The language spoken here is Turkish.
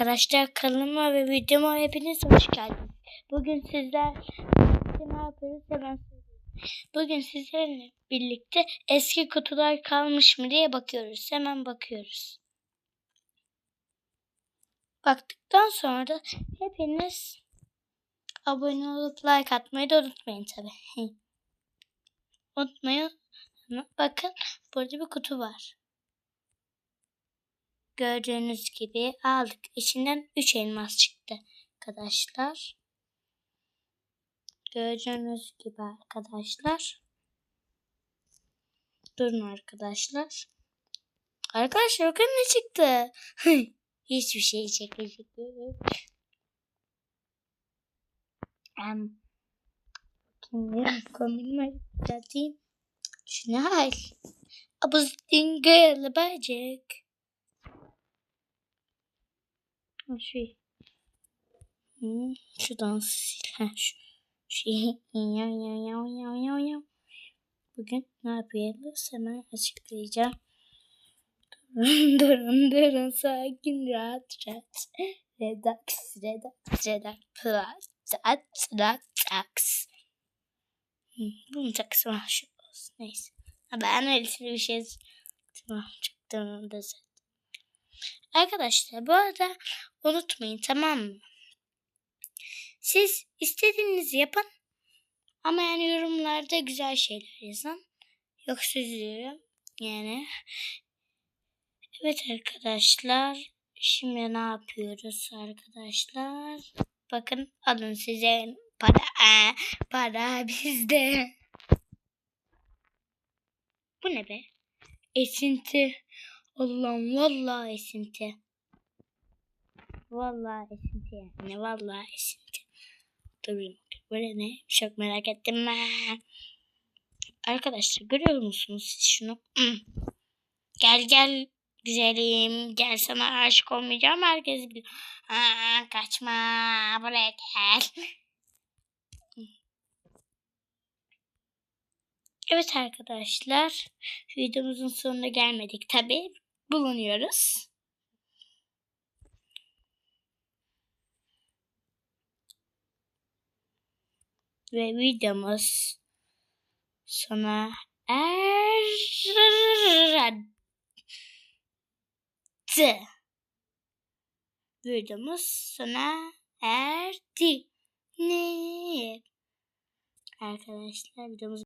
arkadaşlar kanalıma ve videoma hepiniz hoş geldiniz. Bugün sizler ne yapıyoruz hemen. Bugün sizlerle birlikte eski kutular kalmış mı diye bakıyoruz. Hemen bakıyoruz. Baktıktan sonra da hepiniz abone olup like atmayı da unutmayın tabi. Unutmayın. Bakın burada bir kutu var. Gördüğünüz gibi aldık. İçinden 3 elmas çıktı arkadaşlar. Gördüğünüz gibi arkadaşlar. Durun arkadaşlar. Arkadaşlar bakın ne çıktı. Hiçbir şey değil. Um, kombinimi düzelteyim. Şunu hal. Abuz dingil bacak. Şey. Hmm, şuradan sil. Ha, şu. Şey. Yav yav yav yav yav. Bugün ne yapıyoruz? Hemen açıklayacağım. Durun durun durun sakin rahat rahat. Relax relax relax relax. Hmm, bunun takısı var şu olsun. Neyse. Ha, ben öylesine bir şey tamam çıktığını da zaten. Arkadaşlar bu arada unutmayın tamam mı? Siz istediğinizi yapın. Ama yani yorumlarda güzel şeyler yazın. Yoksa üzülürüm. Yani. Evet arkadaşlar. Şimdi ne yapıyoruz arkadaşlar? Bakın alın size para. Aa, para bizde. Bu ne be? Esinti. Allah'ım vallahi esinti. Vallahi esinti yani. Vallahi esinti. Dur bir bakayım. Böyle ne? Çok merak ettim ben. Arkadaşlar görüyor musunuz siz şunu? Hmm. Gel gel güzelim. Gel sana aşık olmayacağım. Herkes biliyor. Ha, kaçma. Buraya gel. Evet arkadaşlar. Videomuzun sonuna gelmedik tabi. Bulunuyoruz. Ve videomuz sona erdi. Videomuz sona erdi. Ne? Arkadaşlar videomuz